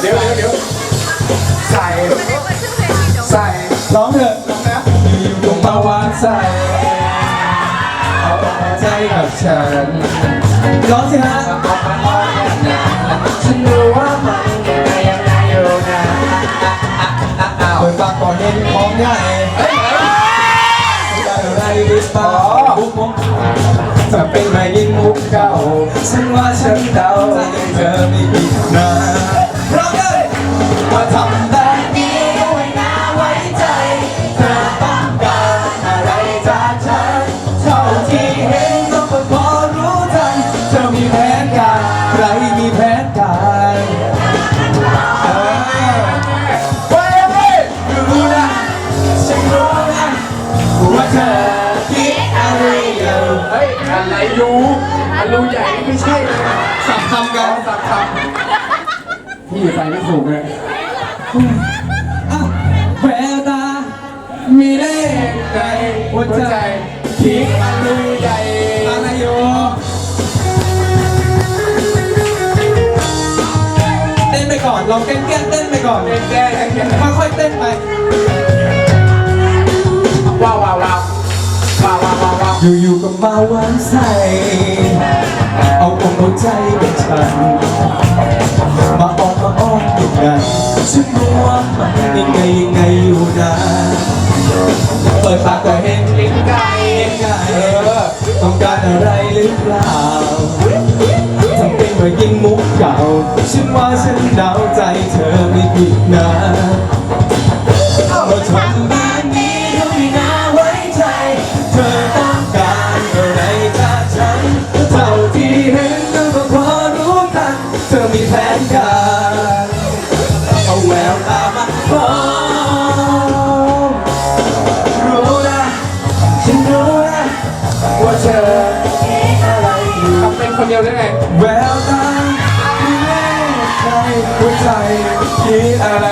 เดี๋ยวเดี๋ยวใส่ใส่ร้องเถอะร้องนะอยู่งปาวาใส่เอาใจกับฉันร้องสิฮะฉันรู้ว่ามันยังไงอยู่นะเปิดปากก่อนเล่นของใหญ่อะไรดีปะจะเป็นไม่ยินมุกเก่าฉันว่าฉันเดาเธอไม่ผิดนะ พร้อมเลยมาทำแบบนี้ด้วยนะไว้ใจเธอต้องการอะไรจากฉันเท่าที่เห็นก็พอรู้ทันเธอมีแผนการใครมีแผนการเออเว้ยเว้ยรู้นะฉันรู้นะว่าเธอคิดอะไรอยู่เฮ้ยอะไรอยู่อันรูใหญ่ไม่ใช่เลยสับคำกันสับคำ พี่ไปไม่ถูกเลยอะแววตา มีได้ไงหัวใจคิดอะไรใหญ่อะไรอยู่เต้นไปก่อนลองเต้นแก้เต้นไปก่อนแก้แก้แก้ค่อยๆเต้นไปว้าวว้าวว้าวว้าวว้าวว้าวว้าวอยู่ๆก็มาหวานใส่เอาอกเอาใจกับฉัน ยังไงยังไงอยู่นะเปิดปากก็เห็นลิ้นไก่เห็นไก่ต้องการอะไรหรือเปล่าทำเป็นว่ายิงมุกเก่า ฉันว่าฉันเดาใจเธอไม่ผิดนะ ว่าเธอคิดอะไรอยู่ เป็นคนเดียวได้ไง แววตาที่แน่ใจหัวใจคิดอะไร